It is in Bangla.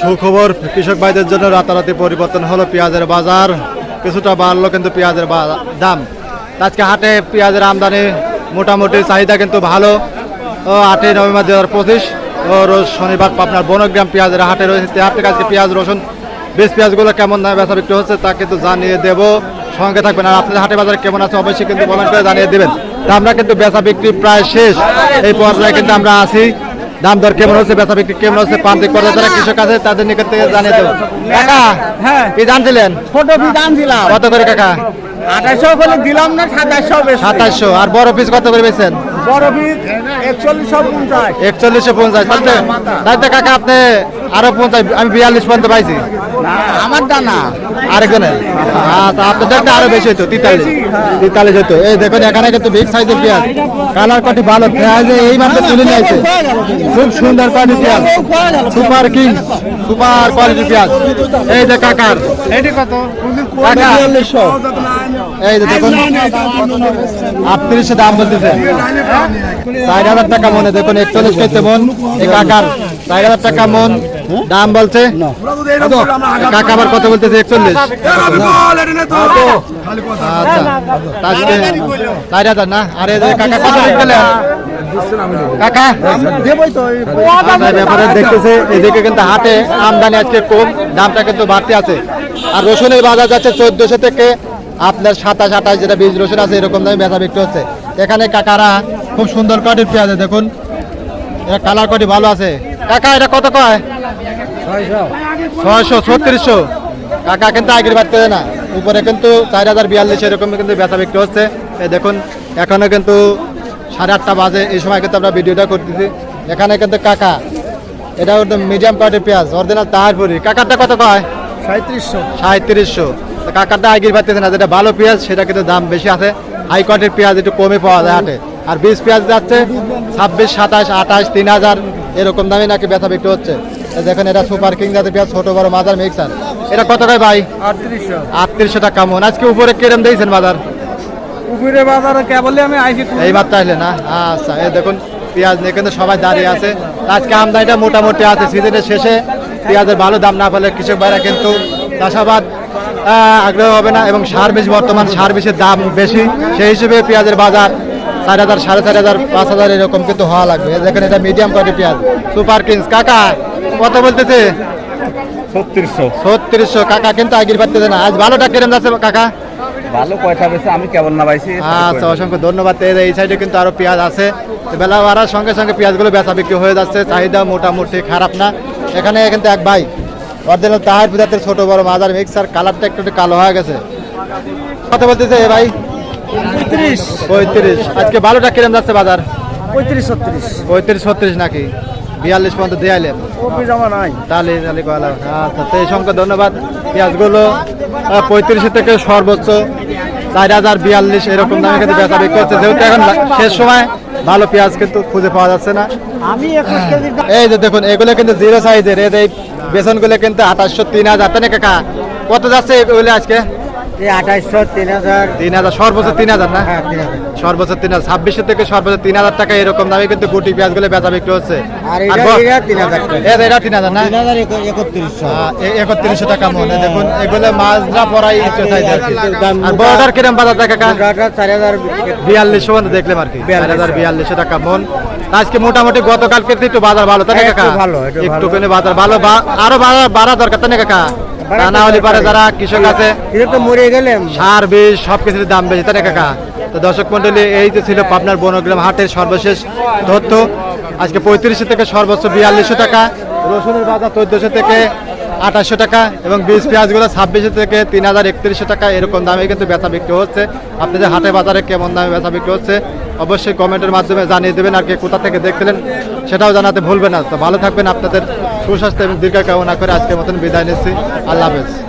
সুখবর কৃষক ভাইদের জন্য রাতারাতি পরিবর্তন হলো পেঁয়াজের বাজার। কিছুটা বাড়লো কিন্তু পেঁয়াজের দাম। আজকে হাটে পেঁয়াজের আমদানি মোটামুটি চাহিদা কিন্তু ভালো। ও আটই নভেম্বর দু হাজার পঁচিশ রোজ শনিবার আপনার বনগ্রাম পেঁয়াজের হাটে রয়েছে হাট আজকে পেঁয়াজ, রসুন। বেশ পেঁয়াজগুলো কেমন দামে বেচা বিক্রি হচ্ছে তা কিন্তু জানিয়ে দেব। সঙ্গে থাকবেন আর আপনাদের হাটে বাজার কেমন আছে অবশ্যই কিন্তু কমেন্ট করে জানিয়ে দেবেন। তা আমরা কিন্তু বেচা বিক্রি প্রায় শেষ। এই পর্যায়ে কিন্তু আমরা আছি। দাম দর কেমন হচ্ছে বেচা বিক্রি কেমন হচ্ছে পান্তিক পর্যায়ে যারা কৃষক আছে তাদের নিকট থেকে জানিয়ে দেবো। কাকা হ্যাঁ। কি জানছিলেন ছোট কি দাম দিলাম। কত করে কাকা? আঠাশশো করে দিলাম না সাতাশশো সাতাশশো। আর বড় পিস কত করে বেচছেন বড় একচল্লিশশো পঞ্চাশ। একচল্লিশশো পঞ্চাশ। কাকা আপনি আরও পঞ্চাশ আমি বিয়াল্লিশ পর্যন্ত পাইছি। আমার দানা আরেকজনের? আচ্ছা আপনাদের আরও বেশি হতো তিতাল্লিশ। তিতাল্লিশ হতো এই দেখুন এখানে কিন্তু বিগ সাইজের পেঁয়াজ। কালার কটি ভালো। পেঁয়াজ এই মাত্র তুলে নিয়েছে খুব সুন্দর কোয়ালিটি পেঁয়াজ। সুপার কিং সুপার কোয়ালিটি পেঁয়াজ। এই যে কাকার। এটি কত? কাকা এই যে দেখুন আটত্রিশশো দাম বলতেছে। চার হাজার টাকা মনে, দেখুন, একচল্লিশ কেজি মন, এই কাকার। চার হাজার টাকা মন, দাম বলছে কাকা আবার কত বলতেছে, একচল্লিশ। আচ্ছা চার হাজার না? আরে কাকা, কত বিকলেন কাকা ব্যাপারে দেখতেছে, এদিকে কিন্তু হাটে আমদানি আজকে কম, দামটা কিন্তু বাড়তে আছে। আর রসুনের বাজার যাচ্ছে চোদ্দশো থেকে আপনার সাতাশ আঠাশ যেটা বীজ রসুন আছে এরকম দামে বেচা বিক্রি হচ্ছে। এখানে কাকারা খুব সুন্দর কোয়ালিটির পেঁয়াজ দেখুন। এটা কালার কোয়ালিটি ভালো আছে। কাকা এটা কত কয়? ছয়শো। ছত্রিশশো। কাকা কিন্তু আগের বাড়তে না। উপরে কিন্তু চার হাজার বিয়াল্লিশ এরকম কিন্তু বেচা বিক্রি হচ্ছে। এই দেখুন এখনও কিন্তু সাড়ে আটটা বাজে। এই সময় কিন্তু আমরা ভিডিওটা করতেছি। এখানে কিন্তু কাকা এটা একদম মিডিয়াম কোয়ালিটির পেঁয়াজ অরিজিনাল তাহারপুরি। কাকারটা কত কয়? সাঁত্রিশশো। সাঁত্রিশশো। কাকারটা আগের পাচ্ছে না যেটা ভালো পেঁয়াজ সেটা কিন্তু দাম বেশি আছে। হাই কোয়ালিটির পেঁয়াজ একটু কমে পাওয়া যায় হাটে। আর বীজ পেঁয়াজ যাচ্ছে ছাব্বিশ সাতাশ আঠাশ তিন হাজার এরকম দামে নাকি ব্যথা বিক্রি হচ্ছে। দেখেন এটা সুপার কিং জাতের পেঁয়াজ ছোট বড় মাজার মিক্সার। এটা কত কয় ভাই? আটত্রিশশো। টাকা মন আজকে উপরে কিরম দিয়েছেন বাজার? উপরে বাজারে কেবলই আমি আইছি এই মাত্র আসলে না? আচ্ছা এই দেখুন পেঁয়াজ নিয়ে কিন্তু সবাই দাঁড়িয়ে আছে। আজকে আমদানিটা মোটামুটি আছে। সিজনের শেষে পেঁয়াজের ভালো দাম না পেলে কৃষক ভাইরা কিন্তু চাষাবাদ আগ্রহ হবে না এবং সার বেশি বর্তমান সার বিষের দাম বেশি। সেই হিসেবে পেঁয়াজের বাজার চার হাজার সাড়ে চার হাজার পাঁচ হাজার এরকম কিন্তু হওয়া লাগবে। দেখেন এটা মিডিয়াম কোয়ালিটি পেঁয়াজ। সুপার কিংস কাকা কত বলতেছে? ছত্রিশশো। ছত্রিশশো। কাকা কিন্তু আগের পারতেছে না। আজ ভালোটা কিরম যাচ্ছে কাকা? ভালো কয়টা বেশি আমি কেবল না পাইছি। আচ্ছা অসংখ্য ধন্যবাদ। এই সাইডে কিন্তু আরও পেঁয়াজ আছে। বেলা বাড়ার সঙ্গে সঙ্গে পেঁয়াজগুলো বেচা বিক্রি হয়ে যাচ্ছে। চাহিদা মোটামুটি খারাপ না। এখানে কিন্তু এক ভাই অরিজিনাল তাহার পিতাতের ছোট বড় মাজার মিক্সার কালারটা একটু কালো হয়ে গেছে। কত বলতেছে এ ভাই? পঁয়ত্রিশ। পঁয়ত্রিশ। আজকে ভালোটা কিরম যাচ্ছে বাজার? পঁয়ত্রিশ ছত্রিশ। পঁয়ত্রিশ ছত্রিশ নাকি? বিয়াল্লিশ পর্যন্ত দেয়ালেন কপি তাহলে তাহলে আচ্ছা তো এই সংখ্যা ধন্যবাদ। পেঁয়াজগুলো পঁয়ত্রিশ থেকে সর্বোচ্চ। চার হাজার বিয়াল্লিশ এরকম দামে কিন্তু বেচা বিক্রি হচ্ছে যেহেতু এখন শেষ সময় ভালো পেঁয়াজ কিন্তু খুঁজে পাওয়া যাচ্ছে না। এই যে দেখুন এগুলো কিন্তু জিরো সাইজের এই বেসনগুলো কিন্তু আঠাশশো তিন হাজার। তাই কাকা কত যাচ্ছে এগুলো আজকে? তিন হাজার। তিন হাজার সর্বোচ্চ তিন হাজার না? তিন হাজার। সর্বোচ্চ তিন হাজার ছাব্বিশশো থেকে সর্বোচ্চ তিন হাজার টাকা এরকম দামে কিন্তু গুটি পেঁয়াজগুলো বেচা বিক্রি হচ্ছে। আর আর এটা তিন হাজার টাকা। এ- এটা তিন হাজার না? একত্রিশশো। একত্রিশশো টাকা মনে। দেখুন এগুলো মাছরা পড়াই আর বড়টার কিরম বাজার টাকা চার হাজার বিয়াল্লিশশো দেখলাম আর কি। বিয়াল্লিশশো টাকা মন। আজকে মোটামুটি গতকালকে একটু বাজার ভালো তাই কাকা একটু ভালো, একটু একটু বাজার ভালো আরও বাড়া বাড়া দরকার তাই কাকা? বাড়া না হলে পারে যারা কৃষক আছে মরে গেলে সার বীজ সবকিছুর দাম বেশি তাই কাকা? তো দর্শক মন্ডলী এই যে ছিল পাবনার বনগ্রাম হাটের সর্বশেষ তথ্য। আজকে পঁয়ত্রিশশো থেকে সর্বোচ্চ বিয়াল্লিশশো টাকা রসুনের বাজার চোদ্দশো থেকে আঠাশশো টাকা এবং বীজ পেঁয়াজগুলো ছাব্বিশশো থেকে তিন হাজার একত্রিশশো টাকা, এরকম দামে কিন্তু বেচা বিক্রি হচ্ছে। আপনাদের হাটে বাজারে কেমন দামে বেচা বিক্রি হচ্ছে, অবশ্যই কমেন্টের মাধ্যমে জানিয়ে দেবেন আর কি কোথা থেকে দেখছিলেন, সেটাও জানাতে ভুলবেন না। তো ভালো থাকবেন আপনাদের সুস্বাস্থ্য এবং দীর্ঘ কামনা করে আজকের মতন বিদায় নিচ্ছি। আল্লাহ হাফেজ।